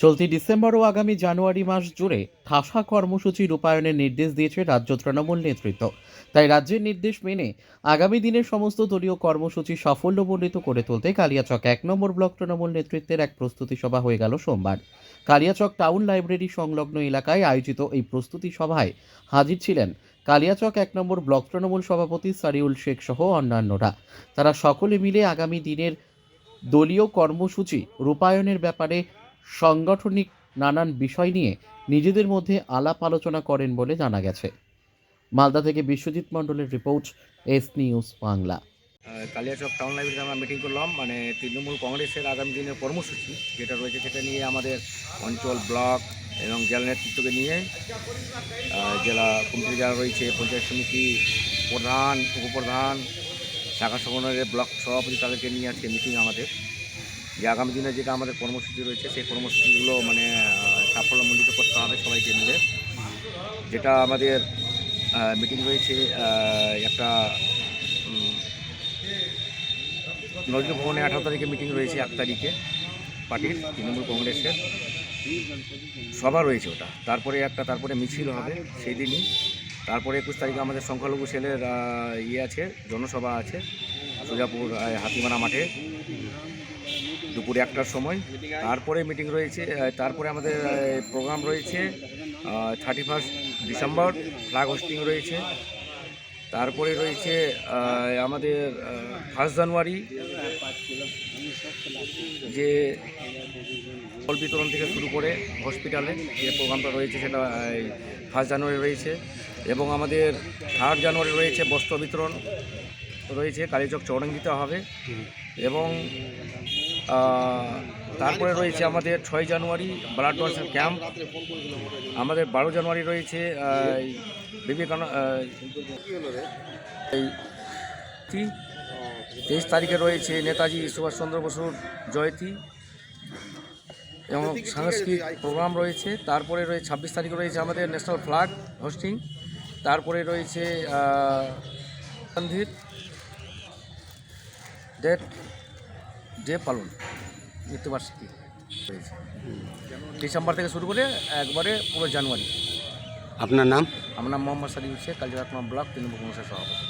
চলতি ডিসেম্বর ও আগামী জানুয়ারি মাস জুড়ে ঠাসা কর্মসূচি রূপায়ণের নির্দেশ দিয়েছে রাজ্য তৃণমূল নেতৃত্ব। তাই রাজ্যের নির্দেশ মেনে আগামী দিনের সমস্ত দলীয় কর্মসূচি সাফল্যমণ্ডিত করে তুলতে কালিয়াচক এক নম্বর ব্লক তৃণমূল নেতৃত্বের এক প্রস্তুতি সভা হয়ে গেল সোমবার। কালিয়াচক টাউন লাইব্রেরি সংলগ্ন এলাকায় আয়োজিত এই প্রস্তুতি সভায় হাজির ছিলেন কালিয়াচক এক নম্বর ব্লক তৃণমূল সভাপতি সারিউল শেখ সহ অন্যান্যরা। তারা সকলে মিলে আগামী দিনের দলীয় কর্মসূচি রূপায়ণের ব্যাপারে সাংগঠনিক নানান বিষয় নিয়ে নিজেদের মধ্যে আলাপ আলোচনা করেন বলে জানা গেছে। মালদা থেকে বিশ্বজিৎ মণ্ডলের report, S News Bangla. Kaliachak town লাইব্রেরিতে আমরা মিটিং করলাম। মানে তৃণমূল কংগ্রেসের আগামী দিনের কর্মসূচি, যেটা রয়েছে সেটা নিয়ে আমাদের অঞ্চল ব্লক এবং জেলা নেতৃত্বকে নিয়ে জেলা কমিটি যারা রয়েছে, পঞ্চায়েত সমিতি প্রধান, উপপ্রধান, শাখা সংগঠনের ব্লক সভাপতি তাদেরকে নিয়ে আজকে মিটিং আমাদের। যে আগামী দিনে যেটা আমাদের কর্মসূচি রয়েছে সেই কর্মসূচিগুলো মানে সাফল্যমণ্ডিত করতে হবে সবাইকে মিলে। যেটা আমাদের মিটিং রয়েছে একটা নজরুল ভবনে আঠারো তারিখে মিটিং রয়েছে এক তারিখে পার্টির তৃণমূল কংগ্রেসের। সভা রয়েছে ওটা। তারপরে একটা তারপরে মিছিল হবে সেই দিনই। তারপরে একুশ তারিখে আমাদের সংখ্যালঘু সেলের ইয়ে আছে জনসভা আছে সুজাপুর আহ, হাতিমারা মাঠে। দুপুরে একটার সময়। তারপরে মিটিং রয়েছে তারপরে আমাদের প্রোগ্রাম রয়েছে thirty first December flag hoisting রয়েছে। তারপরে রয়েছে আমাদের ফার্স্ট জানুয়ারি যে ফল বিতরণ থেকে শুরু করে হসপিটালে যে প্রোগ্রামটা রয়েছে সেটা ফার্স্ট জানুয়ারি রয়েছে। এবং আমাদের থার্ড জানুয়ারি রয়েছে বস্ত্র বিতরণ। রয়েছে কালীচক চৌরঙ্গিতে হবে। এবং তারপরে রয়েছে আমাদের ছয় জানুয়ারি ব্লাড ডোনেশন ক্যাম্প। আমাদের বারো জানুয়ারি রয়েছে বিবেকানন্দ এই তেইশ তারিখে রয়েছে নেতাজি সুভাষচন্দ্র বসুর জয়ন্তী। এবং সাংস্কৃতিক প্রোগ্রাম রয়েছে তারপরে রয়েছে ছাব্বিশ তারিখে রয়েছে আমাদের ন্যাশনাল ফ্ল্যাগ হোস্টিং। তারপরে রয়েছে গান্ধীর ডেট ডে পালন মৃত্যুবার্ষিকী হয়েছে। ডিসেম্বর থেকে শুরু করে একবারে পুরো জানুয়ারি। আপনার নাম? আমার নাম মোহাম্মদ সালিম শেখ কালিয়াকুমা ব্লক তৃণমূল কংগ্রেসের সভাপতি।